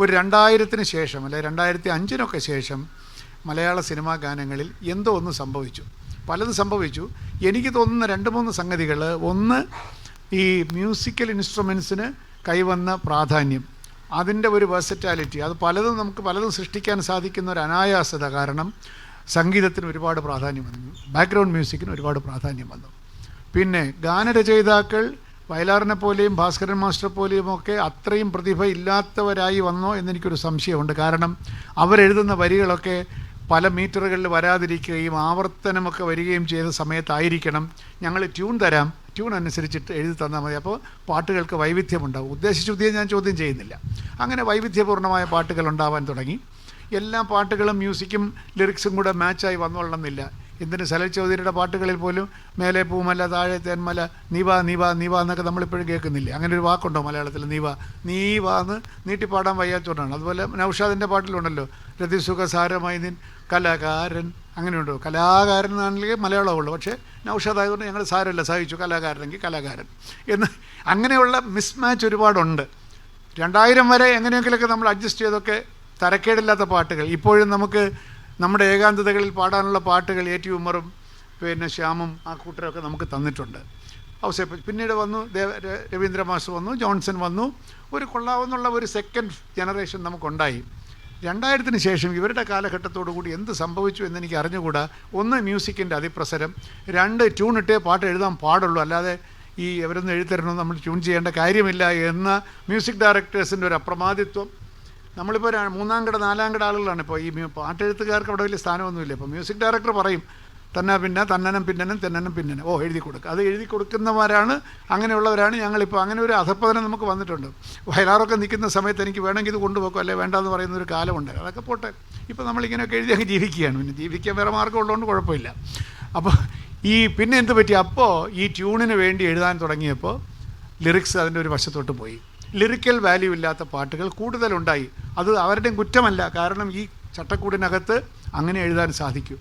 ഒരു രണ്ടായിരത്തിന് ശേഷം അല്ലെ രണ്ടായിരത്തി അഞ്ചിനൊക്കെ ശേഷം മലയാള സിനിമാ ഗാനങ്ങളിൽ എന്തോ ഒന്ന് സംഭവിച്ചു. പലതും സംഭവിച്ചു. എനിക്ക് തോന്നുന്ന രണ്ട് മൂന്ന് സംഗതികൾ. ഒന്ന് ഈ മ്യൂസിക്കൽ ഇൻസ്ട്രുമെൻസിന് കൈവന്ന പ്രാധാന്യം. അതിന്റെ ഒരു വേഴ്സറ്റാലിറ്റി അത് പലതും നമുക്ക് പലതും സൃഷ്ടിക്കാൻ സാധിക്കുന്ന ഒരു അനായാസത കാരണം സംഗീതത്തിന് ഒരുപാട് പ്രാധാന്യം വന്നു. ബാക്ക്ഗ്രൗണ്ട് മ്യൂസിക്കിന് ഒരുപാട് പ്രാധാന്യം വന്നു. പിന്നെ ഗാനരചയിതാക്കൾ വയലാറിനെ പോലെയും ഭാസ്കരൻ മാസ്റ്റർ പോലെയും ഒക്കെ അത്രയും പ്രതിഭ ഇല്ലാത്തവരായി വന്നോ എന്നെനിക്കൊരു സംശയമുണ്ട്. കാരണം അവരെഴുതുന്ന വരികളൊക്കെ പല മീറ്ററുകളിൽ വരാതിരിക്കുകയും ആവർത്തനമൊക്കെ വരികയും ചെയ്ത സമയത്തായിരിക്കണം. ഞങ്ങൾ ട്യൂൺ തരാം. ട്യൂൺ അനുസരിച്ചിട്ട് എഴുതി തന്നാൽ മതി. അപ്പോൾ പാട്ടുകൾക്ക് വൈവിധ്യമുണ്ടാകും ഉദ്ദേശം ഞാൻ ചോദ്യം ചെയ്യുന്നില്ല. അങ്ങനെ വൈവിധ്യപൂർണമായ പാട്ടുകൾ ഉണ്ടാവാൻ തുടങ്ങി. എല്ലാ പാട്ടുകളും മ്യൂസിക്കും ലിറിക്സും കൂടെ മാച്ചായി വന്നോളണമെന്നില്ല. എന്തിന് സലൽ ചൗധരിയുടെ പാട്ടുകളിൽ പോലും മേലെ പൂമല താഴെ തേന്മല നീവ നീവ നീവ എന്നൊക്കെ നമ്മളിപ്പോഴും കേൾക്കുന്നില്ല? അങ്ങനെ ഒരു വാക്കുണ്ടോ മലയാളത്തിൽ? നീവ നീവ എന്ന് നീട്ടിപ്പാടാൻ വയ്യാത്തതുകൊണ്ടാണ് അതുപോലെ നൗഷാദിന്റെ പാട്ടിലുണ്ടല്ലോ രതിസുഖസാരമായി നിൻ കലാകാരൻ. അങ്ങനെയുണ്ടോ? കലാകാരൻ എന്നാണെങ്കിൽ മലയാളമുള്ളൂ പക്ഷേ നൗഷാദ് ആയതുകൊണ്ട് ഞങ്ങൾ സാരമില്ല. സഹിച്ചു. കലാകാരനെങ്കിൽ കലാകാരൻ എന്ന് അങ്ങനെയുള്ള മിസ്മാച്ച് ഒരുപാടുണ്ട്. രണ്ടായിരം വരെ എങ്ങനെയെങ്കിലുമൊക്കെ നമ്മൾ അഡ്ജസ്റ്റ് ചെയ്തൊക്കെ തരക്കേടില്ലാത്ത പാട്ടുകൾ. ഇപ്പോഴും നമുക്ക് നമ്മുടെ ഏകാന്തതകളിൽ പാടാനുള്ള പാട്ടുകൾ എ ടി ഉമ്മറും പിന്നെ ശ്യാമും ആ കൂട്ടരൊക്കെ നമുക്ക് തന്നിട്ടുണ്ട്. ഔസേപ്പ് പിന്നീട് വന്നു ദേവ രവീന്ദ്ര മാസ്റ്റർ വന്നു ജോൺസൺ വന്നു. ഒരു കൊള്ളാവുന്നുള്ള ഒരു സെക്കൻഡ് ജനറേഷൻ നമുക്കുണ്ടായി. രണ്ടായിരത്തിന് ശേഷം ഇവരുടെ കാലഘട്ടത്തോടു കൂടി എന്ത് സംഭവിച്ചു എന്നെനിക്ക് അറിഞ്ഞുകൂടാ. ഒന്ന് മ്യൂസിക്കിന്റെ അതിപ്രസരം രണ്ട് ട്യൂൺ ഇട്ടേ പാട്ട് എഴുതാൻ പാടുള്ളൂ. അല്ലാതെ ഈ ഇവരൊന്നും എഴുതരണം നമ്മൾ ട്യൂൺ ചെയ്യേണ്ട കാര്യമില്ല എന്ന മ്യൂസിക് ഡയറക്ടേഴ്സിന്റെ ഒരു അപ്രമാദിത്വം നമ്മളിപ്പോൾ മൂന്നാം കട നാലാം കട ആളുകളാണ്. ഇപ്പോൾ ഈ പാട്ടെഴുത്തുകാർക്ക് അവിടെ വലിയ സ്ഥാനമൊന്നുമില്ല. ഇപ്പോൾ മ്യൂസിക് ഡയറക്ടർ പറയും തന്നെ പിന്നെ തന്നനം പിന്നനും തെന്നനം പിന്നനും. ഓ എഴുതി കൊടുക്കുക അത് എഴുതി കൊടുക്കുന്നവരാണ് അങ്ങനെയുള്ളവരാണ് ഞങ്ങളിപ്പോൾ അങ്ങനെ ഒരു അധപ്പതനം നമുക്ക് വന്നിട്ടുണ്ട്. വയലാറൊക്കെ നിൽക്കുന്ന സമയത്ത് എനിക്ക് വേണമെങ്കിൽ ഇത് കൊണ്ടുപോക്കും അല്ലെ വേണ്ടെന്ന് പറയുന്ന ഒരു കാലമുണ്ട്. അതൊക്കെ പോട്ടെ. ഇപ്പോൾ നമ്മളിങ്ങനെയൊക്കെ എഴുതി അങ്ങ് ജീവിക്കുകയാണ്. പിന്നെ ജീവിക്കാൻ വേറെ മാർഗം ഉള്ളതുകൊണ്ട് കുഴപ്പമില്ല. അപ്പോൾ ഈ പിന്നെ എന്ത് പറ്റി? അപ്പോൾ ഈ ട്യൂണിന് വേണ്ടി എഴുതാൻ തുടങ്ങിയപ്പോൾ ലിറിക്സ് അതിന്റെ ഒരു വശത്തോട്ട് പോയി. ലിറിക്കൽ വാല്യൂ ഇല്ലാത്ത പാട്ടുകൾ കൂടുതലുണ്ടായി. അത് അവരുടെയും കുറ്റമല്ല. കാരണം ഈ ചട്ടക്കൂടിനകത്ത് അങ്ങനെ എഴുതാൻ സാധിക്കൂ.